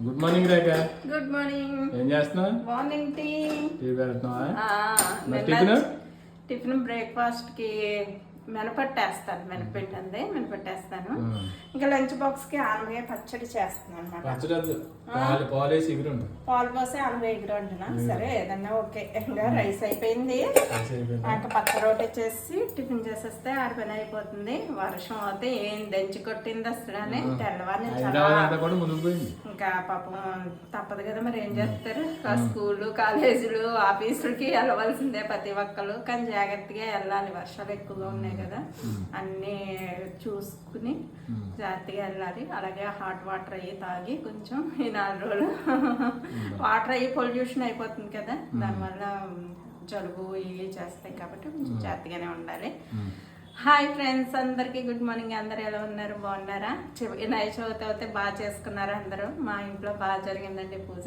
Good morning Rekha good morning ఏం చేస్తున్నావు? Morning tea tea పెడుతున్నావా? ఆ, మరి నిన్న టిఫిన్? టిఫిన్ బ్రేక్ఫాస్ట్కి మినపట్టేస్తాను మినపెట్టి అందే మినపెట్టేస్తాను. ఇంకా లంచ్ బాక్స్కి ఆనగయ పచ్చడి చేస్తున్నాను అనమాట. పాలు పోసి ఆనగయ ఎగురు అంటున్నా. సరే ఏదన్నా ఓకే. ఇంకా రైస్ అయిపోయింది. ఇంకా పచ్చ రోటీ చేసి టిఫిన్ చేసేస్తే ఆడ పని అయిపోతుంది. వర్షం అయితే ఏం దంచి కొట్టింది అసలు తెల్లవారి నుంచి అలా హైదరాబాద్ అంతా కూడా మునిగిపోయింది ఇంకా పాపం తప్పదు కదా మరి ఏం చేస్తారు? స్కూళ్ళు కాలేజీలు ఆఫీసులకి వెళ్ళవలసిందే ప్రతి ఒక్కరు కానీ జాగ్రత్తగా వెళ్ళాలి. వర్షాలు ఎక్కువగా ఉన్నాయి. కదా. అన్నీ చూసుకుని జాగ్రత్తగా వెళ్ళాలి. అలాగే హాట్ వాటర్ అయ్యి తాగి కొంచెం ఈ నాలుగు రోజులు వాటర్ అయ్యి పొల్యూషన్ అయిపోతుంది కదా. దానివల్ల జలుబు ఇవి చేస్తాయి కాబట్టి కొంచెం జాగ్రత్తగానే ఉండాలి. హాయ్ ఫ్రెండ్స్ అందరికీ గుడ్ మార్నింగ్. అందరు ఎలా ఉన్నారు? బాగున్నారా? వినాయక చవితి అయితే బాగా చేసుకున్నారా అందరూ. మా ఇంట్లో బాగా జరిగిందండి పూజ.